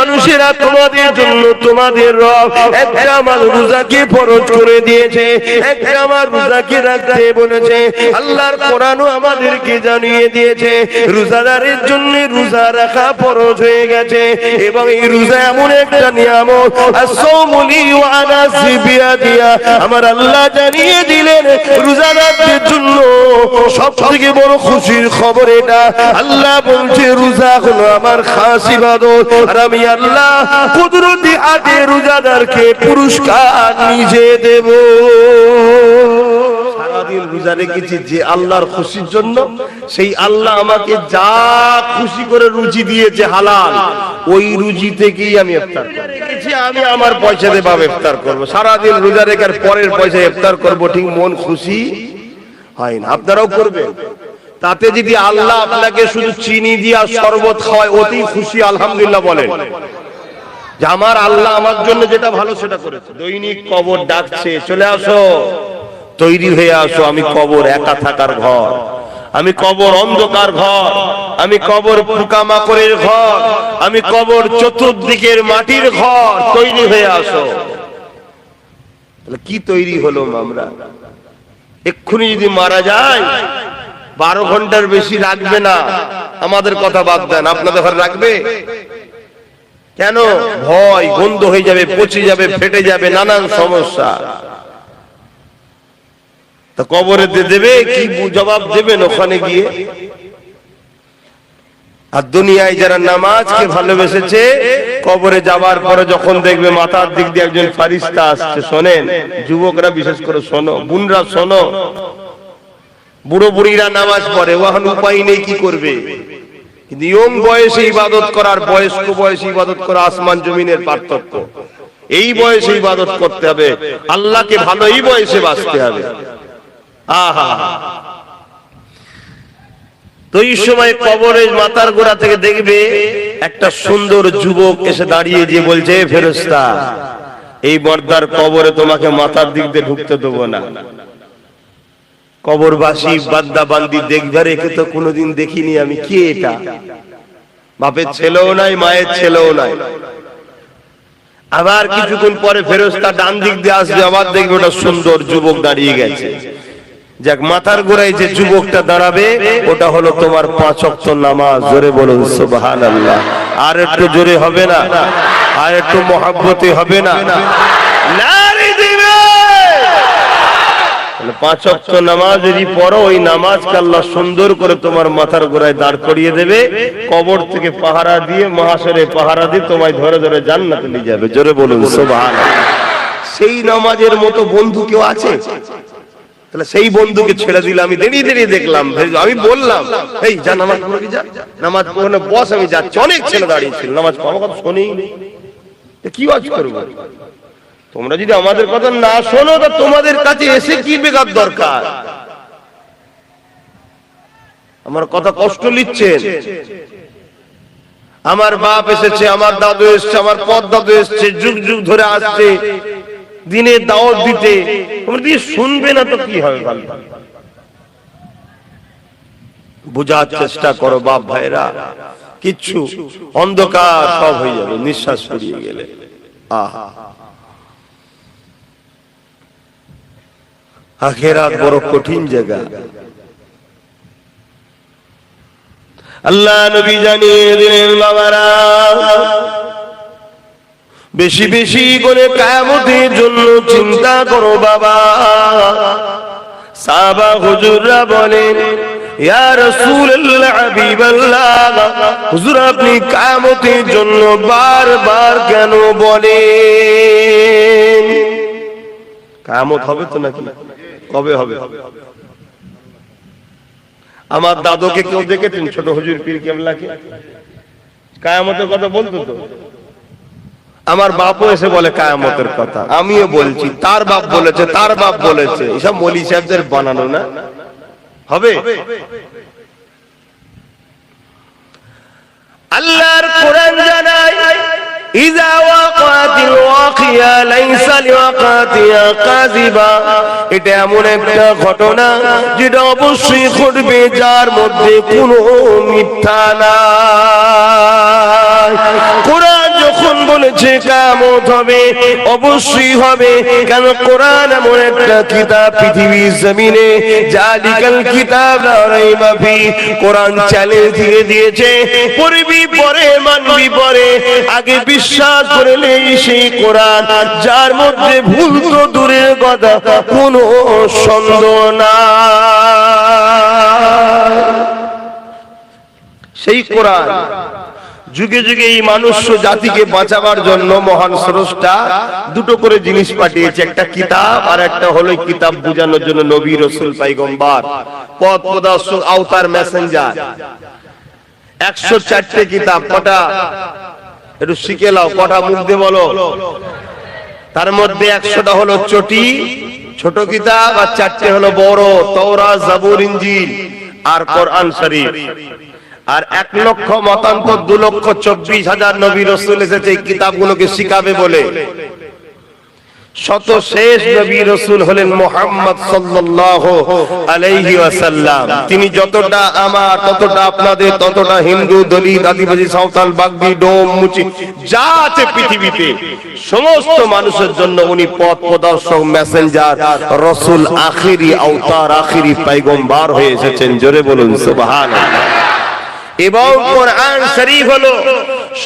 মানুষেরা তোমাদের জন্য তোমাদের রব একটা আমার রোজাকে ফরজ করে দিয়েছে, একটা আমার রোজাকে রাখতে বলেছে। আল্লাহর কোরআনও আমাদেরকে জানিয়ে দিয়েছে, রোজাদারের জন্য রোজা রাখা ফরজ হয়ে গেছে এবং এই রোজা এমন একটা নিয়ামত আসৌমুলি ওয়ানা সিবিয়া দিয়া আমার আল্লাহ জানিয়ে দিলেন, রোজাদারদের জন্য সব থেকে বড় খুশির খবর এটা। আল্লাহ বলছে, রোজা হলো আমার খাস ইবাদত। আর আমি আল্লাহ, কুদরতি হাতে রোজাদারকে পুরস্কার নিজে দেব। সারাদিন রোজা যে খুশি করে দিয়েছে ওই রুচি থেকেই আমি আমার পয়সা করব। সারাদিন রোজা রেখার পরের পয়সা ইফতার করব, ঠিক মন খুশি হয় না। আপনারাও করবেন। তাতে যদি আল্লাহ আপনাকে শুধু চিনি দিয়া শরবত খাওয়ায়, অতি খুশি, আলহামদুলিল্লাহ বলেন। যে আমার আল্লাহ আমার জন্য যেটা ভালো সেটা করেছে। দৈনিক কবর ডাকছে, চলে আসো। তৈরি হয়ে আসো, আমি কবর একা থাকার ঘর। আমি কবর অন্ধকার ঘর। আমি কবর পোকামাকড়ের ঘর। আমি কবর চতুর্দিকের মাটির ঘর। তৈরি হয়ে আসো। কি তৈরি হলো আমরা? এক্ষুনি যদি মারা যায় বারো ঘণ্টার বেশি রাখবে না। আমাদের কথা বাদ দেন। আপনাদের ঘরে রাখবে? কেন? ভয়, গন্ধ হয়ে যাবে, পচে যাবে, ফেটে যাবে, নানান সমস্যা। তা কবরে দেবে? কি জবাব দেবেন ওখানে গিয়ে? আর দুনিয়ায় যারা নামাজকে ভালোবেসেছে, কবরে যাবার পরে যখন দেখবে মাথার দিক দিয়ে একজন ফারিস্তা আসছে, শোনেন, যুবকরা বিশেষ করে শোনো, বুনরা শোনো বুড়ো বুড়িরা নামাজ পড়ে ওখানে উপায় নেই কি করবে? কিন্তু ইয়ং বয়সে ইবাদত করার, বয়স্ক বয়সে ইবাদত করা আসমান জমিনের পার্থক্য। এই বয়সে ইবাদত করতে হবে, আল্লাহকে ভালো এই বয়সে বাঁচতে হবে। আহা। তো এই সময় কবরের মাথার গোড়া থেকে দেখবে, একটা সুন্দর যুবক এসে দাঁড়িয়ে যে বলছে "এ ফেরেশতা, এই বর্দার কবরে তোমাকে মাথার দিক দিয়ে ঢুকতে দেবো না। কবরবাসী বান্দা বান্দি দেখবার একে তো কোনোদিন দেখিনি আমি কে এটা? বাপের ছেলেও নাই মায়ের ছেলেও নাই। আবার কিছুক্ষণ পরে ফেরস্তা ডান দিক দিয়ে আসবে আবার দেখবে ওটা সুন্দর যুবক দাঁড়িয়ে গেছে। যাক মাথার গোড়ায় যে যুবকটা দাঁড়াবে ওটা হলো তোমার পাঁচ অক্ত নামাজ জোরে বলুন সুবহান আল্লাহ আর একটু জোরে হবে না আর একটু মহাব্বতে হবে না। তাহলে পাঁচ অক্ট নামাজ যদি পড়ো ওই নামাজকে আল্লাহ সুন্দর করে তোমার মাথার গোড়ায় দাঁড় করিয়ে দেবে কবর থেকে পাহারা দিয়ে মহাশরে পাহারা দিয়ে তোমায় ধরে ধরে জান্নাতে নিয়ে যাবে। জোরে বলুন সেই নামাজের মতো বন্ধু কেউ আছে? তাহলে সেই বন্ধুকে ছেড়ে দিলে আমি দেরিয়ে দেরিয়ে দেখলাম আমি বললাম এই যা নামাজ পড়ে যা। নামাজ পড়ে বস আমি যাচ্ছি। অনেক ছেলে দাঁড়িয়েছিল নামাজ পড়ো, কথা শোনেই নি। তো কি আজ করব? তোমরা যদি আমাদের কথা না শোনো, তো তোমাদের কাছে এসে কি বেকার দরকার? আমার কথা কষ্ট নিচ্ছেন। আমার বাপ এসেছে, আমার দাদু এসছে, আমার পদ দাদু এসছে, যুগ যুগ ধরে আসছে, দিনে দাওয়াত দিতে। তোমরা দিয়ে শুনবে না তো কি হবে ভালো। বোঝার চেষ্টা করো বাপ ভাইরা কিচ্ছু অন্ধকার সব হয়ে যাবে, নিঃশ্বাস ফুরিয়ে গেলে। আহা। আখেরাত বড় কঠিন জায়গা। আল্লাহ নবী জানিয়ে দিলেন, বাবারা, বেশি বেশি করে কায়ামতের জন্য চিন্তা করো, বাবা। সাবা হুজুররা বলেন হুজুর আপনি কায়ামতের জন্য বারবার কেন বলেন? কায়ামত হবে তো নাকি? কবে হবে? আমার দাদুকে কেউ দেখেছেন? ছোট হুজুর পীর কেমলাকে কায়ামতের কথা বলতো তো? আমার বাপও এসে বলে কায়ামতের কথা। আমিও বলছি, তার বাপ বলেছে, তার বাপ বলেছে। এসব মলি সাহেবদের বানানো না? হবে? আল্লাহর কোরআন জানায় ইজা وقعت ليس لوقعتها এটা এমন ঘটনা যেটা অবশ্যই ঘটবে যার মধ্যে কোনো মিথ্যা যখন বলেছে কামত হবে, অবশ্যই হবে। কেন কোরআন এমন একটা কিতাব পৃথিবীর জমিনে জালিকাল কিতাব লা রাইবা কোরআন চ্যালেঞ্জ দিয়ে দিয়েছে, পড়বি পরে, মানবি পরে। আগে বিশ্বাস করলে সেই কোরআন, যার মধ্যে ভুল তো দূরের কথা, কোনো সন্দেহ না সেই কোরআন। যুগে যুগে এই মানুষ জাতিকে বাঁচাবার জন্য মহান স্রষ্টা দুটো করে জিনিস পাঠিয়েছে, একটা কিতাব আর একটা হলো কিতাব বোঝানোর জন্য নবী রসুল পাইগম্বার, পথ প্রদর্শক, আওতার মেসেঞ্জার একশো চারটে কিতাব, কটা? একটু শিখে লাও কটা দিয়ে বলো। তার মধ্যে একশোটা হলো চটি, ছোট কিতাব, আর চারটে হলো বড় তৌরা জাবুর আর কোরআন শরীফ। আর এক লক্ষ মতান্তর, দু লক্ষ চব্বিশ হাজার নবী রসুল এসেছে, এই কিতাবগুলোকে শিখাবে বলে। শত শেষ নবী রসুল হলেন মোহাম্মদ সাল্লাল্লাহু আলাইহি ওয়াসাল্লাম। তিনি যতটা আমার, ততটা আপনাদের, ততটা হিন্দু, দলিত, আদিবাসী, সাঁওতাল, বাগদি, ডোম, মুচি, যা আছে পৃথিবীতে, সমস্ত মানুষের জন্য উনি পথ প্রদর্শক, মেসেঞ্জার, রসুল আখিরি, আওতার আখিরি, পাইগম্বার হয়ে এসেছেন। জোরে বলুন, সুবহানাল্লাহ। এবং কোরআন শরীফ হলো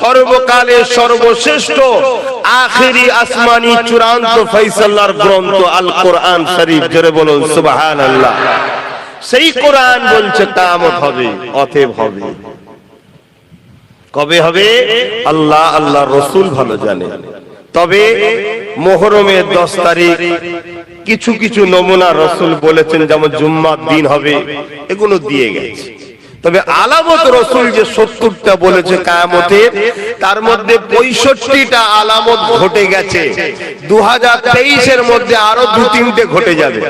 সর্বকালের সর্বশ্রেষ্ঠ, আখেরি আসমানি চূড়ান্ত ফয়সালার গ্রন্থ আল কোরআন শরীফ। জোরে বলুন, সুবহানাল্লাহ। সেই কোরআন বলছে কামত হবে, অতএব হবে। কবে হবে? আল্লাহ আল্লাহ রসুল ভালো জানে। তবে মোহরমের দশ তারিখ কিছু কিছু নমুনা রসুল বলেছেন, যেমন জুম্মার দিন হবে, এগুলো দিয়ে গেছে। তবে আলামত রসুল যে সত্তরটা বলেছে কায়ামতের তার মধ্যে পঁয়ষট্টিটা আলামত ঘটে গেছে। দু হাজার মধ্যে আরও দু তিনটে ঘটে যাবে।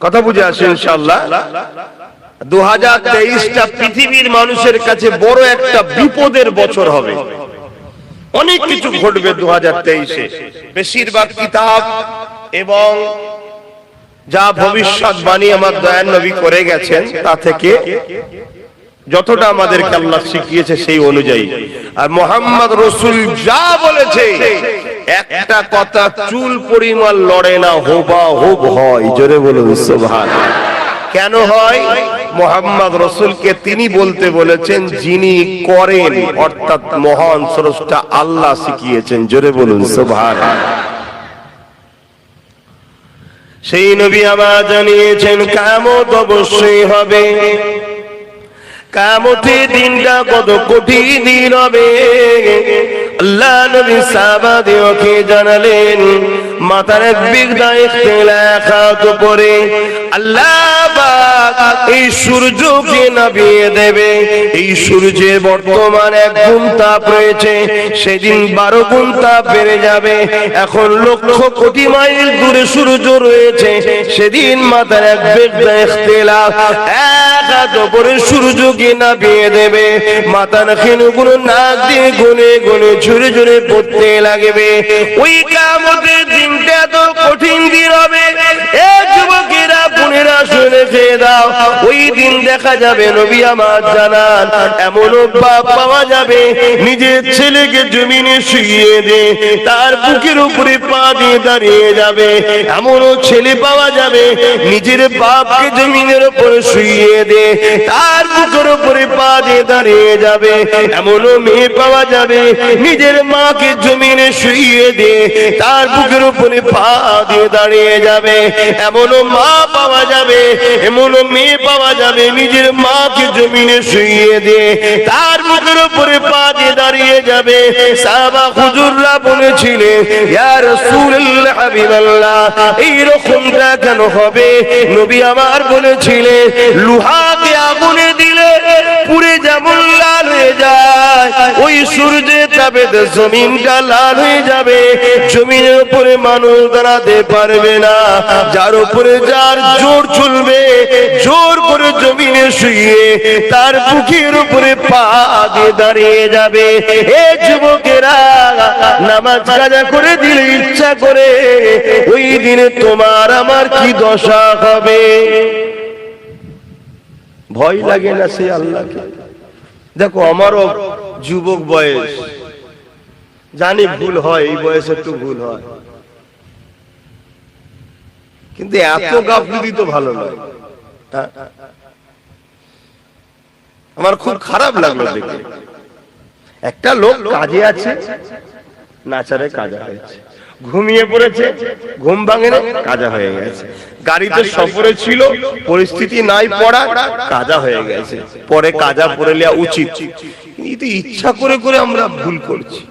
কথা বুঝে আসে ইনশাল্লাহ দু হাজার তেইশটা পৃথিবীর মানুষের কাছে বড় একটা বিপদের বছর হবে। অনেক কিছু ঘটবে দু হাজার তেইশে। বেশিরভাগ কিতাব এবং যা ভবিষ্যৎবাণী আমার দয়ান নবী করে গেছেন, তা থেকে যতটা আমাদেরকে আল্লাহ শিখিয়েছে সেই অনুযায়ী। আর মোহাম্মদ রসুল যা বলেছে, একটা কথা চুল পরিমাণ লড়ে না, হোবা হোব হয়, জোরে সুবহান। কেন হয়? মোহাম্মদ রসুলকে তিনি বলতে বলেছেন, যিনি করেন, অর্থাৎ মহান স্রষ্টা আল্লাহ শিখিয়েছেন, জোরে বলুন, সুবহান। সেই নবী আবার জানিয়েছেন কামত অবশ্যই হবে। কামতের দিনটা কত কঠিন দিন হবে। আল্লাহ নবী সাহাবাদেরকে জানালেন, মাথার বিগদা ইখতিলাফাত পরে আল্লাহ এই সূর্যকে দেবে। এই সূর্যের বর্তমান এক গুণ তাপ রয়েছে, সেদিন বারো গুণ তাপ বেড়ে যাবে। এখন লক্ষ কোটি মাইল দূরে সূর্য রয়েছে, সেদিন মাথার এক বিগদা এক করে সূর্যকে নামিয়ে দেবে? মাথার খেনুগুলো নাক দিয়ে গুনে গুনে ঝুরে ঝুরে পড়তে লাগবে। ওই কামতের দিনটা তো কঠিন দিন হবে। এ যুবকেরা বোনেরা শুনে খেয়ে দাও। ওই দিন দেখা যাবে নবী আমার জানান এমন বাপ পাওয়া যাবে, নিজের ছেলেকে জমিনে শুইয়ে দে, তার বুকের উপরে পা দিয়ে দাঁড়িয়ে যাবে। এমনও ছেলে পাওয়া যাবে, নিজের বাপকে জমিনের উপরে শুইয়ে দে, তার বুকের উপরে পা দিয়ে দাঁড়িয়ে যাবে। এমনও মেয়ে পাওয়া যাবে, নিজের মাকে জমিনে শুইয়ে দে, তার বুকের উপরে পা দিয়ে দাঁড়িয়ে যাবে। এমনও মা পাওয়া যাবে এমনও মেয়ে পাওয়া যাবে, নিজের মাকে জমিনে শুইয়ে দে তার বুকের উপরে পা দিয়ে দাঁড়িয়ে যাবে। সাহাবা হুজুররা বলেছিলেন রাসূলুল্লাহ হাবিবাল্লাহ, এই রকমটা কেন হবে? নবী আমার বলেছিলেন, লোহাকে আগুনে দিলে পুরে যেমন লাল হয়ে যায় ওই সূর্যের তাপে জমিনটা লাল হয়ে যাবে। জমিনের উপরে মানুষ দাঁড়াতে পারবে না। যার উপরে যার জোর চলবে, জোর করে জমিনে শুয়ে তার বুকের উপরে পা দিয়ে দাঁড়িয়ে যাবে। এ যুবকেরা, নামাজ কাজা করে দিলে ইচ্ছা করে, ওই দিনে তোমার আমার কি দশা হবে? ভয় লাগে না সে আল্লাহকে। দেখো, আমারও যুবক বয়স। জানি ভুল হয়, এই বয়সে একটু ভুল হয়। কিন্তু এত গাফলুদি তো ভালো নয়? আমার খুব খারাপ লাগল দেখে একটা লোক কাজে আছে নাচারে কাজে হয়েছে ঘুমিয়ে পড়েছে ঘুম ভাঙে না, কাজা হয়ে গেছে। গাড়িতে সফরে ছিল পরিস্থিতি নাই পড়া কাজা হয়ে গেছে। পরে কাজা পড়ে নেওয়া উচিত। কিন্তু ইচ্ছা করে করে আমরা ভুল করছি।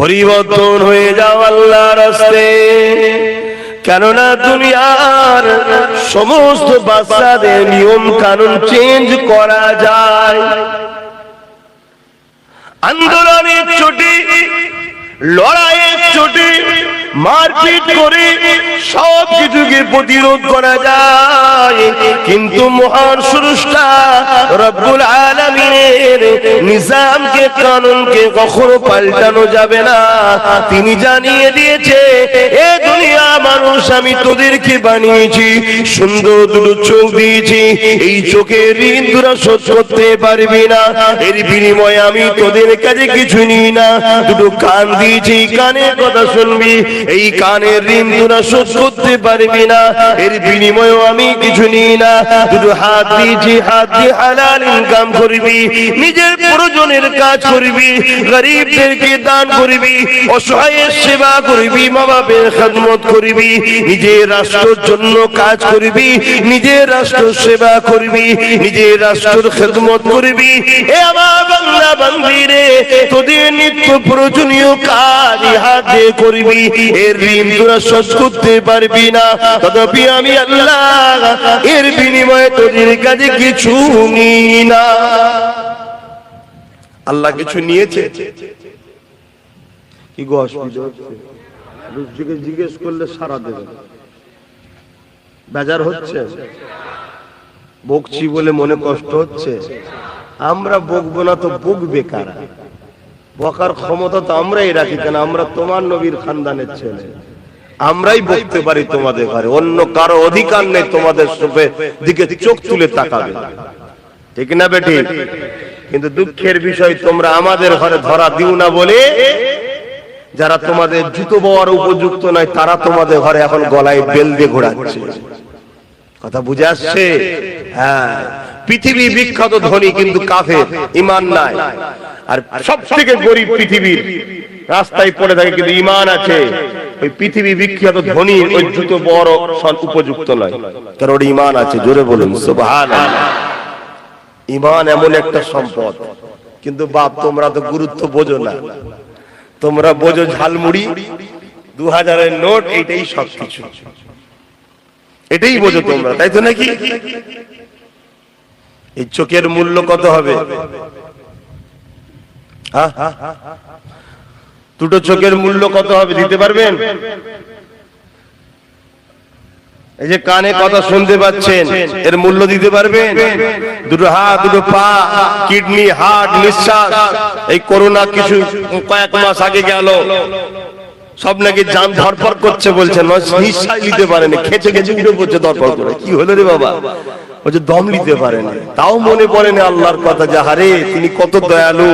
পরিবর্তন হয়ে যাও আল্লাহ রাস্তে। কেননা দুনিয়ার সমস্ত বাচ্চাদের নিয়ম কানুন চেঞ্জ করা যায়। আন্দোলনের ছুটি লড়াইয়ের চোটে মারপিট করে সব কিছুকে প্রতিরোধ করা যায়। কিন্তু মহান সুরষ্টা রব্বুল আলমিনের নিজামকে, কানুনকে কখনো পাল্টানো যাবে না। তিনি জানিয়ে দিয়েছে, এ দুনিয়া মানুষ, আমি তোদেরকে বানিয়েছি, সুন্দর দুটো চোখ দিয়েছি। এই চোখের ঋণ তোরা শোধ করতে পারবি না। এর বিনিময়ে আমি তোদের কাছে কিছু নিই না। দুটো কান দিয়েছি, কানের কথা শুনবি এই কানের ঋণ তোরা শোধ করতে পারবি না। এর বিনিময়ে আমি কিছু নিই না। দুটো হাত দিয়েছি হাত দিয়ে হালাল ইনকাম করবি, নিজের প্রয়োজনের কাজ করবি, গরিবদেরকে দান করবি, অসহায়ের সেবা করবি মা বাপের খেদমত করবি, নিজের রাষ্ট্রের জন্য কাজ করবি, নিজের রাষ্ট্র সেবা করবি, নিজের রাষ্ট্রের খেদমত করবি। এ আমার বাংলা বান্দিরে, তোদের নিত্য প্রয়োজনীয় কাজ হাত দিয়ে করবি। এর ঋণ তোরা শোধ করতে পারবি না। আমি আল্লাহ, এর বিনিময়ে তোদের কাছে নিই না। আল্লাহ কিছু নিয়েছে? কি গো অসুবিধা জিজ্ঞেস করলে সারা দেবে। বেজার হচ্ছে? বকছি বলে মনে কষ্ট হচ্ছে? আমরা বকবো না তো বকবে কারা? বকার ক্ষমতা তো আমরাই রাখি, কেন আমরা তোমার নবীর খানদানের ছেলে। আমরাই বকতে পারি তোমাদের ঘরে, অন্য কারও অধিকার নেই তোমাদের দিকে চোখ তুলে তাকাবে। ঠিক না বেটি? কিন্তু দুঃখের বিষয়, তোমরা আমাদের ঘরে ধরা দিও না বলে, যারা তোমাদের জুতো বওয়ার উপযুক্ত নয়, তারা তোমাদের ঘরে এখন গলায় বেল দিয়ে ঘোরাচ্ছে। কথা বুঝে আসছে? হ্যাঁ। পৃথিবী বিখ্যাত ধনী কিন্তু কাফের, ইমান নাই। আর সব থেকে গরিব পৃথিবীর রাস্তায় পড়ে থাকে কিন্তু ইমান আছে। ওই পৃথিবী বিখ্যাত ধনী ওই জুতো বড় উপযুক্ত নয়। কারণ ওর ইমান আছে জোরে বলুন সুবহানাল্লাহ। ইমান এমন একটা সম্পদ। কিন্তু বাপ তোমরা তো গুরুত্ব বোঝো না। তোমরা বোঝো ঝালমুড়ি দু হাজারের নোট এইটাই সব কিছু এটাই বোঝো তোমরা তাই তো নাকি? এই চোখের মূল্য কত হবে? দুটো চোখের মূল্য কত হবে দিতে পারবেন? এই যে কানে কথা শুনতে পাচ্ছেন, এর মূল্য দিতে পারবেন? দুটো হাত, দুটো পা, কিডনি, হার্ট, নিঃশ্বাস, এই করোনা কিছু কয়েক মাস আগে গেল। সব নাকি যান ধরপর করছে বলছে, নিঃশ্বাস নিতে পারেনি খেচে খেচে উঠে পড়ছে ধরপর করে। কি হলো রে বাবা? বলছে দম নিতে পারেনি। তাও মনে পড়েনি আল্লাহর কথা যে তিনি কত দয়ালু,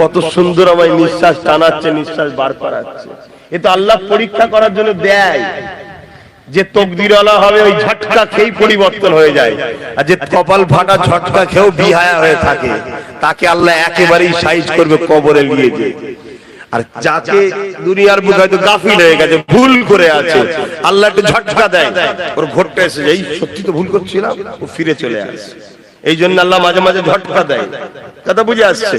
কত সুন্দর আমায় নিঃশ্বাস টানাচ্ছে, নিঃশ্বাস বার করাচ্ছে। এ তো আল্লাহ পরীক্ষা করার জন্য দেয়। যে তকদিরওয়ালা হবে, ওই ঝটকা খেয়েই পরিবর্তন হয়ে যায়। আর যে কপাল ফাটা ঝটকা খেয়েও বিহায়া হয়ে থাকে, তাকে আল্লাহ একেবারেই সাইজ করবে কবরে নিয়ে যে আর যাকে দুনিয়ার বুক হয়তো গাফিল হয়ে গেছে ভুল করে আছে। আল্লাহ একটু ঝটকা দেয়। ওর ঘটটা এসে এই সত্যি তো ভুল করছিলাম ও ফিরে চলে আসে। এই জন্য আল্লাহ মাঝে মাঝে ঝটকা দেয়। কথা বুঝে আসছে?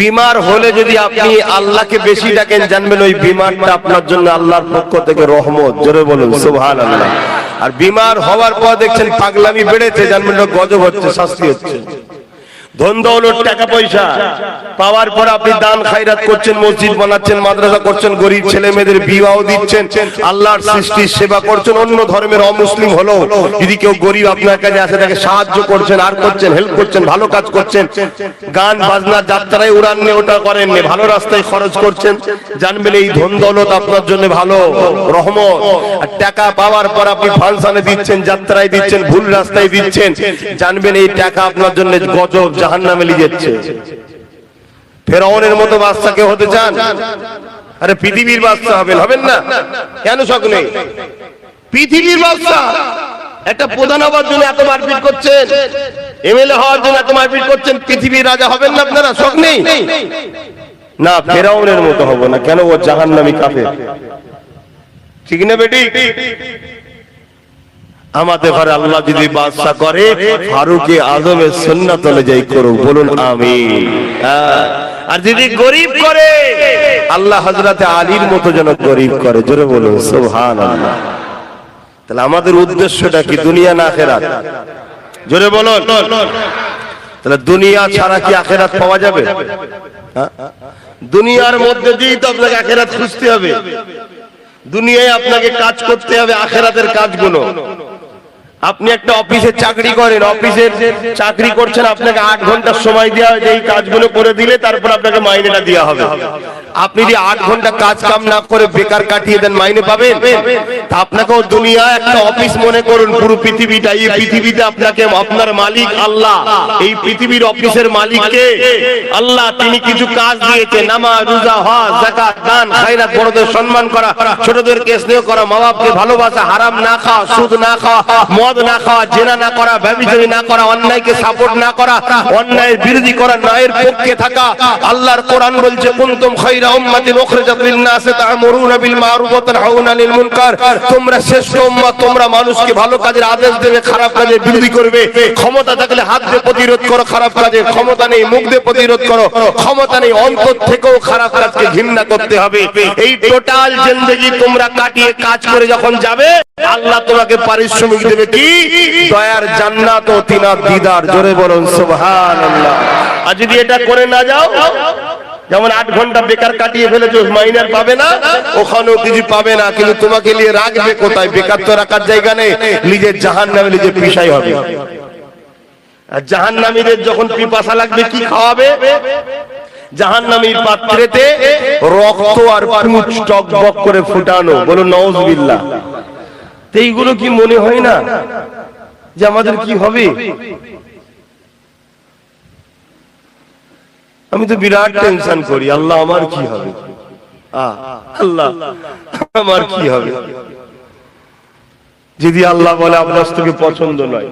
বিমার হলে যদি আপনি আল্লাহকে বেশি ডাকেন জানবেন ওই বিমারটা আপনার জন্য আল্লাহর পক্ষ থেকে রহমত। জোরে বলুন সুবহান আল্লাহ আর বিমার হওয়ার পর দেখছেন পাগলামি বেড়েছে জানবেন গজব হচ্ছে শাস্তি হচ্ছে। ধন দৌলত টাকা পয়সা। পাওয়ার পর আপনি দান খায়রাত করছেন, মসজিদ বানাচ্ছেন, মাদ্রাসা করছেন, গরিব ছেলে মেয়েদের বিবাহ দিচ্ছেন, আল্লাহর সৃষ্টির সেবা করছেন, অন্য ধর্মের অমুসলিম হলো যদি কেউ গরিব আপনার কাছে তাকে সাহায্য করছেন, আর করছেন হেল্প করছেন, ভালো কাজ করছেন, গান, বাজনা, যাত্রায় উড়ান নিয়ে ওটা করেন ভালো রাস্তায় খরচ করছেন, জানবেন এই ধন দৌলত আপনার জন্য ভালো, রহমত। আর টাকা পাওয়ার পর আপনি ফাংশনে দিচ্ছেন, যাত্রায় দিচ্ছেন, ভুল রাস্তায় দিচ্ছেন, জানবেন এই টাকা আপনার জন্য গজব জাহান নামে নিয়ে ফেরাউনের মতো বাচ্চা কেউ হতে চান? আরে পৃথিবীর বাচ্চা হবেন হবেন না? কেন শখ নেই? পৃথিবীর বাচ্চা। একটা প্রধান হওয়ার জন্য এত মারপিট করছেন। এমএলএ হওয়ার জন্য এত মারপিট করছেন। পৃথিবীর রাজা হবেন না আপনারা? শখ নেই? না, ফেরাউনের মতো হব না। কেন ও জাহান নামি কাফে ঠিক না বেটি? আমাদের ঘরে আল্লাহ যদি বাদশা করে, ফারুকে আজমের সন্ন্যত অনুযায়ী করুক, বলুন আমি আর যদি গরিব করে, আল্লাহ হজরতে আলীর মতো যেন গরিব করে, জোরে বলুন সোহান তাহলে আমাদের উদ্দেশ্যটা কি, দুনিয়া না আখেরাত? জোরে বলুন। তাহলে দুনিয়া ছাড়া কি আখেরাত পাওয়া যাবে? হ্যাঁ? দুনিয়ার মধ্যে দিয়েই তো আপনাকে আখেরাত খুঁজতে হবে। দুনিয়ায় আপনাকে কাজ করতে হবে আখেরাতের কাজগুলো। আপনি একটা অফিসে চাকরি করেন, অফিসের চাকরি করছেন, আপনাকে আট ঘণ্টার সময় দেওয়া হয় এই কাজগুলো করে দিলে তারপর আপনাকে মাইনেটা দেওয়া হবে। আপনি যদি আট ঘণ্টা কাজ কাম না করে বেকার কাটিয়ে দেন, মাইনে পাবেন? আপনাকেও দুনিয়া একটা অফিস মনে করুন, পুরো পৃথিবীটা, এই পৃথিবীতে আপনাকে আপনার মালিক আল্লাহ। এই পৃথিবীর অফিসের মালিককে আল্লাহ, তিনি কিছু কাজ দিয়েছে নামাজ, রোজা, হজ, যাকাত, দান, খায়রাত, বড়দের সম্মান করা, ছোটদেরকে স্নেহ করা মা বাপকে ভালোবাসা, হারাম না খাওয়া, সুদ না খাওয়া, মদ না খাওয়া, জেনা না করা ব্যভিচারী না করা, অন্যায়কে সাপোর্ট না করা, অন্যায়ের বিরোধী করা, ন্যায়ের পক্ষে থাকা, আল্লাহর কোরআন বলছে, কুনতুম উম্মাতিন উখরিজাত লিন-নাসি তা'মুরুনা বিল মারুফ ওয়া তানহাউনা মুনকার তোমরা শ্রেষ্ঠ তোমরা মানুষকে ভালো কাজের আদেশ দেবে, খারাপ কাজের বিরোধী করবে। ক্ষমতা থাকলে হাত দিয়ে প্রতিরোধ করো, খারাপ ক্ষমতা নেই, মুখ দিয়ে প্রতিরোধ করো। ক্ষমতা নেই, অন্তর থেকেও খারাপ কাজকে ঘৃণা করতে হবে। এই টোটাল জিন্দেগি তোমরা কাটিয়ে কাজ করে যখন যাবে, আল্লাহ তোমাকে পারিশ্রমিক দেবে। কি? দয়ার জান্নাত ও তিনার দিদার জোরে বলুন সুবহানাল্লাহ। আর যদি এটা করে না যাও যেমন আট ঘণ্টা বেকার কাটিয়ে ফেলেছো মাইনার পাবে না ওখানেও কিছু পাবে না কিন্তু তোমাকে নিয়ে রাখবে কোথায়? বেকার তো রাখার জায়গা নেই নিজের জাহান নামে নিজে পিসাই হবে। আর জাহান নামীদের যখন পিপাসা লাগবে কি খাওয়াবে? জাহান্নামীর পাত্রেতে রক্ত আর পুঁচ টকবক করে ফুটানো বলো নওজবিল্লাহ তো এইগুলো কি মনে হয় না যে আমাদের কি হবে? আমি তো বিরাট টেনশন করি, আল্লাহ আমার কি হবে? আল্লাহ আমার কি হবে? যদি আল্লাহ বলে আপনার তোকে পছন্দ নয়,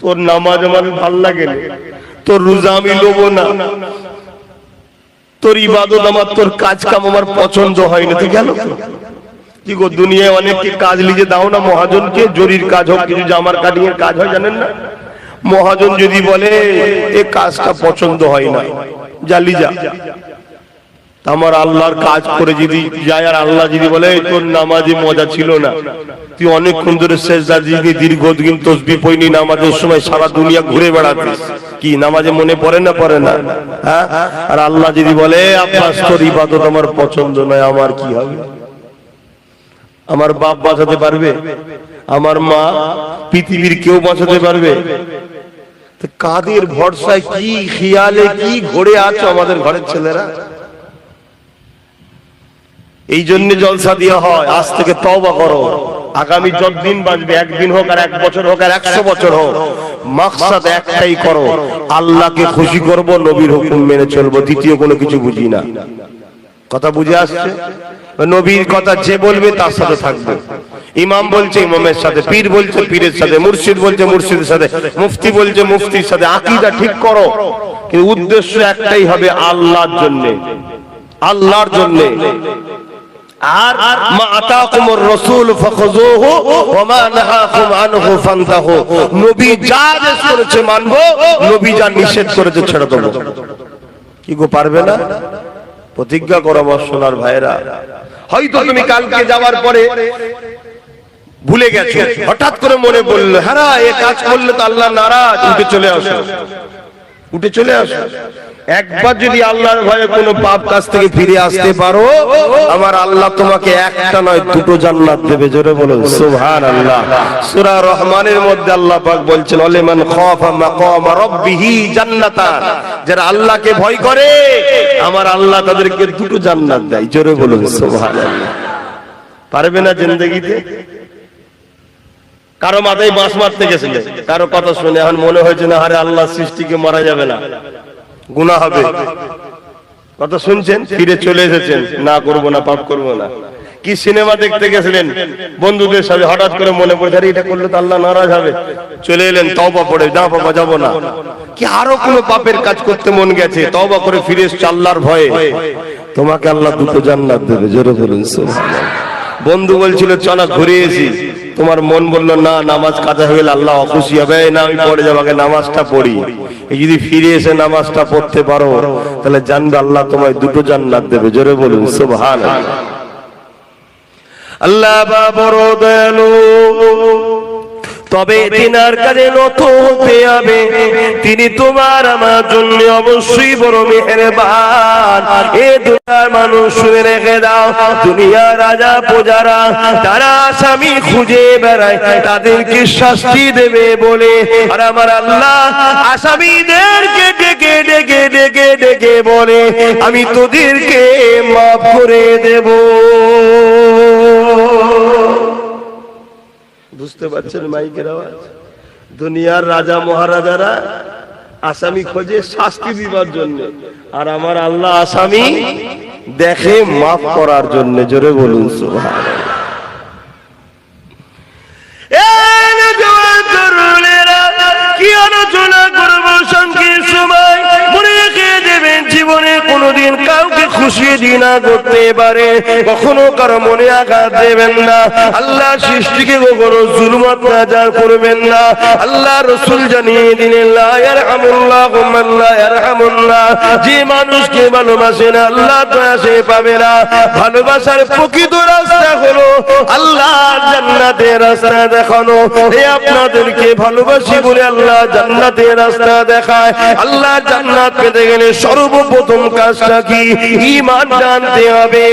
তোর নামাজ আমার ভালো লাগে তোর রোজা আমি লোবো না, তোর ইবাদত আমার, তোর কাজ কাম আমার পছন্দ হয় না, তুই গেল? কি গো, দুনিয়ায় অনেককে কাজ লিজে দাও না মহাজনকে? জরির কাজ হোক, কিছু জামার কাটিং এর কাজ হয়, জানেন না? মহাজন যদি বলে, এ কাজটা পছন্দ হয় না জালি যা আমার আল্লাহর কাজ করে যদি যায়, আর আল্লাহ যদি বলে তোর নামাজে মজা ছিল না, তুই অনেকক্ষণ ধরে শেষদার দিদি দীর্ঘদিন তসবি পইনি নামাজের সময় সারা দুনিয়া ঘুরে বেড়াতিস। কি, নামাজে মনে পড়ে না পড়ে না? হ্যাঁ? আর আল্লাহ যদি বলে আপনার তোর ইবাদত আমার পছন্দ নয়, আমার কি হবে? আমার বাপ বাঁচাতে পারবে? আমার মা পৃথিবীর কেউ বাঁচাতে পারবে? কাদের ভরসায় কি খেয়ালে কি ঘোরে আছো আমাদের ঘরের ছেলেরা? এই জন্য জলসা দেওয়া হয়, আজ থেকে তওবা করো। আগামী যতদিন বাঁচবে, একদিন হোক আর এক বছর হোক আর একশো বছর হোক, মাকসাদ একটাই করো, আল্লাহকে খুশি করব, নবীর হুকুম মেনে চলবো, দ্বিতীয় কোনো কিছু বুঝি না। কথা বুঝে আসছে? নবীর কথা যে বলবে তার সাথে থাকবে। ইমাম বলছে, ইমামের সাথে, পীর বলছে, পীরের সাথে, মুর্শিদ বলছে, মুর্শিদের সাথে, মুফতি বলছে, মুফতির সাথে, আকীদা ঠিক করো। কিন্তু উদ্দেশ্য একটাই হবে আল্লাহর জন্য। আল্লাহর জন্য। নিষেধ করেছে ছেড়ে দেবো। কি গো, পারবে না? প্রতিজ্ঞা করো আমার সোনার ভাইরা হয়তো তুমি কালকে যাওয়ার পরে ভুলে গেছো। হঠাৎ করে মনে পড়ল হ্যাঁ এ কাজ করলে তো আল্লাহ নারাজ। চলে আসো। উঠে চলে আসো। একবার যদি আল্লাহর ভয়ে কোনো পাপ কাজ থেকে ফিরে আসতে পারো, আমার আল্লাহ তোমাকে একটা নয়, দুটো জান্নাত দেবে। জোরে বলুন, সুবহানাল্লাহ। সূরা রহমানের মধ্যে আল্লাহ পাক বলছেন, অলিমান খাফা মাকাম রাব্বিহি জান্নাতান। যারা আল্লাহকে ভয় করে, আমার আল্লাহ তাদেরকে দুটো জান্নাত দেয়। জোরে বলুন, সুবহানাল্লাহ। পারবে না জিন্দেগিতে? কারও মাথায় বাঁশ মারতে গেছিলেন কারও কথা শুনে এখন মনে হয়েছে না, আরে আল্লাহ সৃষ্টিকে মারা যাবে না। গুনাহ হবে। কথা শুনছেন? ফিরে চলে এসেছেন। না করব না, পাপ করব না। কি সিনেমা দেখতে গেছিলেন? বন্ধুদের সাথে হঠাৎ করে মনে পড়ে আরে এটা করলে তো আল্লাহ নারাজ হবে। চলে এলেন, তওবা পড়ে, না বাবা, যাব না। কি আরও কোনো পাপের কাজ করতে মন গেছে? তওবা করে ফিরে আল্লাহর ভয়ে। তোমাকে আল্লাহ দুটো জান্নাত দেবে, জোরে বলুন, সুবহানাল্লাহ। বন্ধু বলছিল চনা ঘুরে এসি। তোমার মন বলল, না, নামাজ কাজা হয়ে গেলে আল্লাহ অখুশি হবে। না, আমি পড়ে যাব, আগে নামাজটা পড়ি। যদি ফিরে এসে নামাজটা পড়তে পারো, তাহলে জানবে আল্লাহ তোমায় দুটো জান্নাত দেবে। জোরে বলুন সুবহান আল্লাহ বা বড় দয়ালু। তবে তিনার কাছে নত হতে হবে। তিনি তোমার আমার জন্য অবশ্যই বড় মেহেরবান। এ দুনিয়ার মানুষ শুনে রেখে দাও দুনিয়ার রাজা প্রজারা তারা স্বামী খুঁজে বেড়ায় তাদেরকে শাস্তি দেবে বলে। আর আমার আল্লাহ আসামিদেরকে ডেকে ডেকে ডেকে ডেকে বলে আমি তোদেরকে মাফ করে দেব। বুঝতে পারছেন মাইকের আওয়াজ? দুনিয়ার রাজা মহারাজারা আসামি খোঁজে শাস্তি দিবার জন্য। আর আমার আল্লাহ আসামি দেখে মাফ করার জন্য, জোরে বলুন কি আলোচনা করব সংক্ষেপ সময়। মনে রেখে জীবনে কোনোদিন কাউকে খুশি দিনা করতে পারে। কখনো কারও মনে আঘাত দেবেন না। আল্লাহ সৃষ্টিকে কখনো জুলুমত নাজার করবেন না। আল্লাহ রসুল জানিয়ে দিলেন যে মানুষকে ভালোবাসে না, আল্লাহ দয়া সে পাবে না। ভালোবাসার প্রকৃত রাস্তা হলো আল্লাহ জান্নাতের রাস্তা দেখানো। এ আপনাদেরকে ভালোবাসি বলে আল্লাহ জান্নাতের রাস্তা দেখায়। আল্লাহ জান্নাত পেতে গেলে সর্বপ্রথম কাজটা কি? ঈমান জানতে হবে।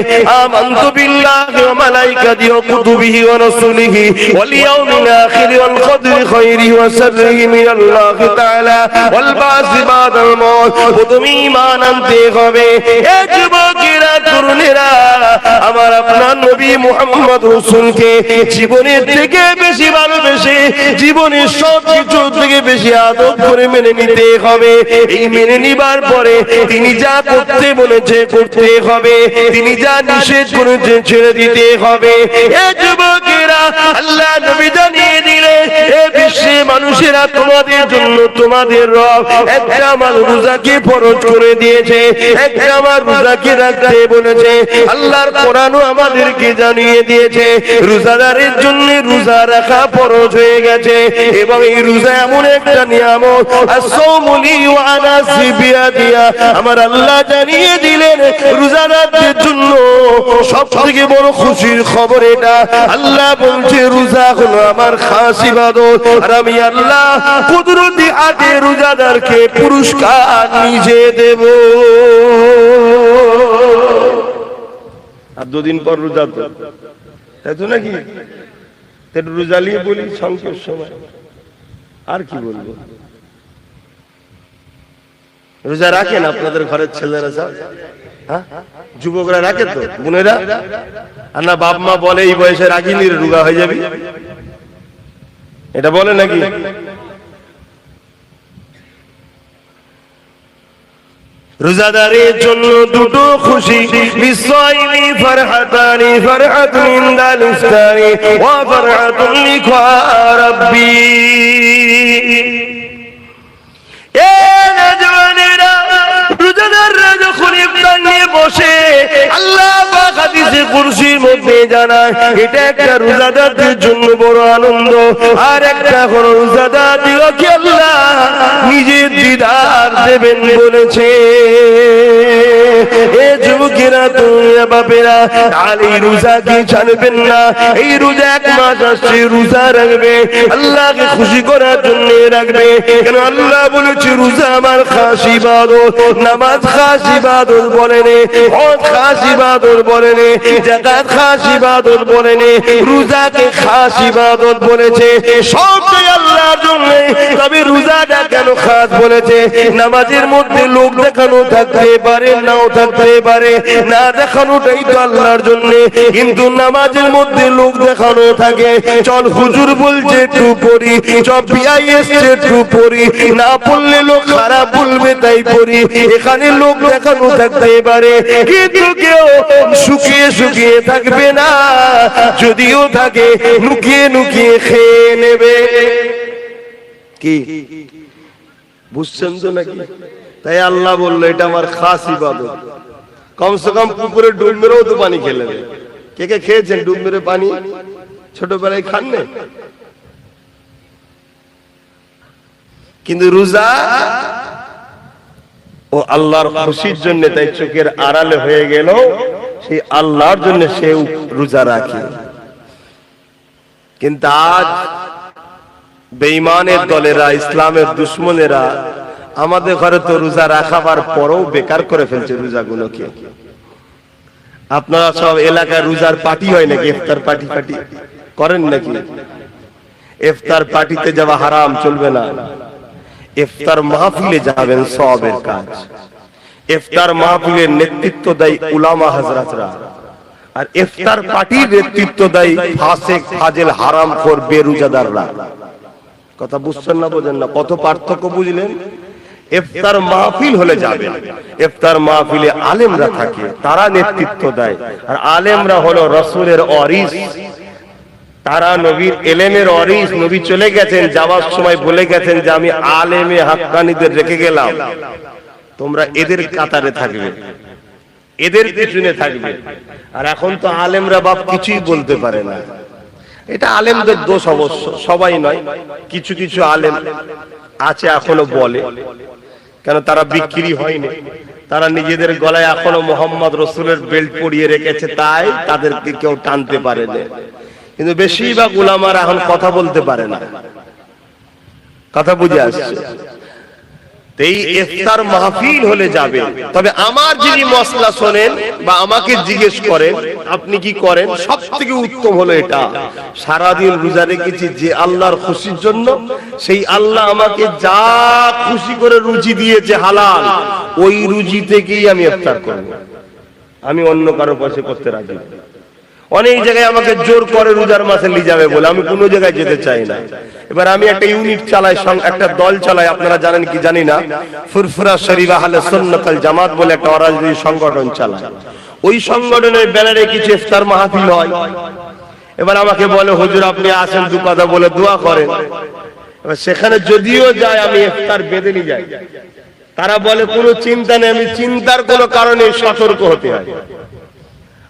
আমানতু বিল্লাহি ওয়া মালাইকাতিহি ওয়া কুতুবিহি ওয়া রাসূলিহি ওয়াল ইয়াউমিল আখির ওয়াল কদরি খাইরিহি ওয়া শাররিহি মিনাল্লাহি তাআলা ওয়াল বাসি বাদাল মউত। প্রথমে ঈমান আনতে হবে। এ যুবকেরা, তরুণেরা, আমার আপনার নবী মুহাম্মদ রাসূলকে জীবনের থেকে বেশি ভালোবেসে জীবনের সব কিছু থেকে বেশি আদব করে মেনে নিতে হবে। এই মেনে নিবার পরে তিনি যা করতে বলেছে করতে হবে, তিনি যা নিষেধ করেছে ছেড়ে দিতে হবে। আল্লাহ নবী জানিয়ে দিলে, এ বিশ্বে মানুষেরা তোমাদের জন্য তোমাদের রব একটা রোজাকে ফরজ করে দিয়েছে, একটা আমার রোজাকে রাখতে বলেছে। আল্লাহর কোরআনও আমাদেরকে জানিয়ে দিয়েছে, রোজাদারের জন্য রোজা রাখা ফরজ হয়ে গেছে, এবং এই রোজা এমন একটা সিবিয়া দিয়া আমার আল্লাহ জানিয়ে দিলেন, রোজাদারদের জন্য সব থেকে বড় খুশির খবর এটা। আল্লাহ বলছে, রোজা হলো আমার খাস ইবাদত। আর আমি আল্লাহ কুদরতি হাতে রোজাদারকে পুরস্কার নিজে দেব। আর দুদিন পর রোজা তো। তাই তো নাকি? রোজা নিয়ে বলি সংক্ষেপ সময়। আর কি বলব? রোজা রাখেন আপনাদের ঘরের ছেলেরা সব? হ্যাঁ? যুবকরা রাখে তো? বোনেরা? আর না বাপ মা বলে এই বয়সে রাখিনি রোগা হয়ে যাবি? এটা বলে নাকি? রোজাদারের জন্য দুটো খুশি। বিশ্বইনি ফরহাতানি ফরহাতুন ইনদাল ওয়া ফরহাতুন লিখা রাব্বি। এ রোজাদাররা ¡Ay, যখন ইফতার নিয়ে বসে, আল্লাহ পাক হাদিসে কুরসির মধ্যে জানায়, এটা একটা রোজাদারদের জন্য বড় আনন্দ। আর একটা হলো রোজাদার দিগকে আল্লাহ নিজের দিদার দেবেন বলেছে। এ যুবকেরা তোমরা বাপেরা, আর রোজা কি ছাড়বেন না? এই রোজা এক মাস আসছে, রোজা রাখবে, আল্লাহকে খুশি করার জন্য রাখবে। কেন আল্লাহ বলেছে, রোজা আমার খাস ইবাদত নামাজ খাস হজ খাস বলেন জাকাত খাস বলেন রোজাকে খাস ইবাদত বলেছে আল্লাহর জন্য তবে রোজাটা কেন খাস বলেছে? নামাজের মধ্যে লোক দেখানো থাকতে পারে, নাও থাকতে পারে, না দেখানোটাই তো আল্লাহর জন্য, কিন্তু নামাজের মধ্যে লোক দেখানো থাকে, চল হুজুর বলছে একটু পড়ি, চল বিআই এসছে একটু পড়ি, না পড়লে লোক খারাপ বলবে তাই পড়ি, এখানে লোক দেখানো থাকতে পারে, কিন্তু কেউ শুকিয়ে শুকিয়ে থাকবে না। যদিও থাকে, নুকিয়ে নুকিয়ে খেয়ে নেবে। কি? বুঝছেন তো নাকি? তাই আল্লাহ বলল, এটা আমার খাস ইবাদত। কমসে কম পুকুরে ডুব মেরেও তো পানি খেলেন। কে কে খেয়েছেন ডুব মেরে পানি? ছোটবেলায় খান না কিন্তু রোজা ও আল্লাহর খুশির জন্য তাই চোখের আড়ালে হয়ে গেল, সেই আল্লাহর জন্য সে রোজা রাখে। কিন্তু আজ বেঈমানের দলেরা, ইসলামের দুশ্মনেরা আমাদের ঘরে তো রোজা রাখাবার পরেও বেকার করে ফেলছে রোজাগুলোকে। আপনারা সব এলাকায় রোজার পার্টি হয় নাকি, ইফতার পার্টি পার্টি করেন নাকি? ইফতার পার্টিতে যাওয়া হারাম, চলবে না। ইফতার মাহফিলে যাবেন সবের কাজ। ইফতার মাহফিলের নেতৃত্ব দেয় উলামা হাজরাতরা আর ইফতার পার্টির নেতৃত্ব দেয় ফাসেক ফাজেল হারাম খোর বেরুজাদাররা। কথা বুঝছেন না, বোঝেন না? কত পার্থক্য বুঝলেন? ইফতার মাহফিল হলে যাবে। ইফতার মাহফিলে আলেমরা থাকে, তারা নেতৃত্ব দেয়। আর আলেমরা হলো রসুলের অরিস। তারা নবীর এলেমের অরিস নবী চলে গেছেন, যাওয়ার সময় বলে গেছেন যে আমি আলেমে হাক্কানিদের রেখে গেলাম। তোমরা এদের কাতারে থাকবে, এদের পেছনে থাকবে। আর এখন তো আলেমরা বাপ কিছুই বলতে পারে না। এটা আলেমদের দোষ অবশ্য, সবাই নয়, কিছু কিছু আলেম আছে এখনও বলে। কেন তারা বিক্রি হয়নি? তারা নিজেদের গলায় এখনও মোহাম্মদ রসুলের বেল্ট পরিয়ে রেখেছে, তাই তাদেরকে কেউ টানতে পারে না। কিন্তু বেশিরভাগ উলামার এখন কথা বলতে পারে না। কথা বুঝে আসছে। এই ইফতার মাহফিল হলে যাবে। তবে আমার যিনি মশলা শোনেন বা আমাকে জিজ্ঞেস করেন, আপনি কি করেন? সব থেকে উত্তম হলো এটা। সারাদিন রোজা রেখেছি যে আল্লাহর খুশির জন্য, সেই আল্লাহ আমাকে যা খুশি করে রুজি দিয়েছে হালাল, ওই রুজি থেকেই আমি ইফতার করব। আমি অন্য কারও পয়সা করতে রাজি। অনেক জায়গায় আমাকে জোর করে রোজার মাসে নিয়ে যাবে বলে, আমি কোনো জায়গায় যেতে চাই না। এবার আমি একটা ইউনিট চালাই একটা দল চালাই, আপনারা জানেন কি জানি না? ফুরফুরা শরীফ আহলে সুন্নাতাল জামাত বলে একটা অরাজনৈতিক সংগঠন চালায়। ওই সংগঠনের ব্যানারে কিছু ইফতার মাহফিল হয়। এবার আমাকে বলে, হুজুর, আপনি আসেন, দু কথা বলে দোয়া করেন। এবার সেখানে যদিও যায়, আমি ইফতার বেঁধে নিয়ে যাই। তারা বলে, কোনো চিন্তা নেই, আমি চিন্তার কোনো কারণে সতর্ক হতে হয়।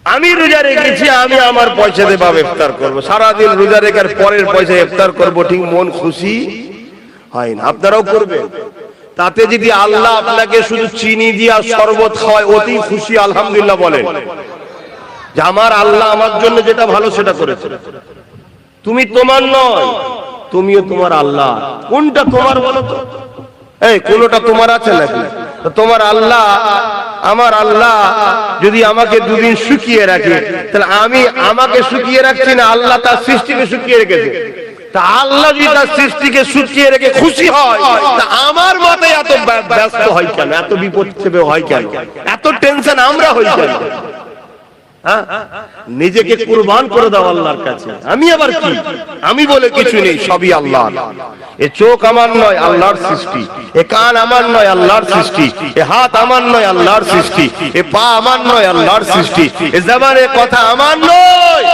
আমি রোজা রেখেছি, আমি আমার পয়সা দিয়ে বাবা ইফতার করব। সারাদিন রোজা রেখার পরের পয়সা ইফতার করব, ঠিক মন খুশি? হয় না, আপনারাও করবেন। তাতে যদি আল্লাহ আপনাকে শুধু চিনি দিয়া শরবত খাওয়ায়, অতি খুশি, আলহামদুলিল্লাহ বলেন। যে আমার আল্লাহ আমার জন্য যেটা ভালো সেটা করেছে। তুমি তোমার নয়, তুমিও তোমার আল্লাহ। কোনটা তোমার বলো তো? এই কোনটা তোমার আছে নাকি? তোমার আল্লাহ, আমার আল্লাহ যদি আমাকে দুদিন শুকিয়ে রাখে, তাহলে আমি আমাকে শুকিয়ে রাখছি না, আল্লাহ তার সৃষ্টিকে শুকিয়ে রেখেছে। তা আল্লাহ যদি তার সৃষ্টিকে শুকিয়ে রেখে খুশি হয়, তা আমার মাথায় এত ব্যস্ত হয় কেন? এত বিপদ হয় কেন? এত টেনশন আমরা হই কেন? নিজেকে কুরবান করে দাও আল্লাহর কাছে। আমি আবার কি? আমি বলে কিছু নেই সবই আল্লাহ এ চোখ আমার নয় আল্লাহর সৃষ্টি। এ কান আমার নয় আল্লাহর সৃষ্টি। এ হাত আমার নয় আল্লাহর সৃষ্টি। এ পা আমার নয় আল্লাহর সৃষ্টি। এ জবানের কথা আমার নয়।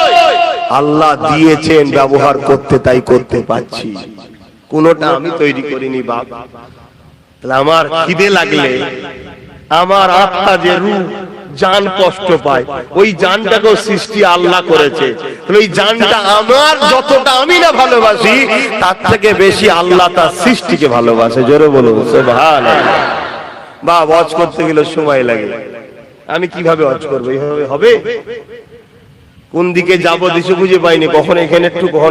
আল্লাহ দিয়েছেন ব্যবহার করতে তাই করতে পারছি। কোনটা আমি তৈরি করিনি বাপ। তাহলে আমার খিদে লাগলে আমার আত্মা যে রূপ জান কষ্ট পায়। ওই জানটাকেও সৃষ্টি আল্লাহ করেছে। ওই জানটা আমার, যতটা আমি না ভালোবাসি, তার থেকে বেশি আল্লাহ তার সৃষ্টিকে ভালোবাসে। জোরে বলুন ভালো বা, ওয়াজ করতে গেলে সময় লাগে। আমি কীভাবে ওয়াজ করব? এইভাবে হবে? কোন দিকে যাব, দিশে খুঁজে পাইনি। কখন এখানে একটু কখন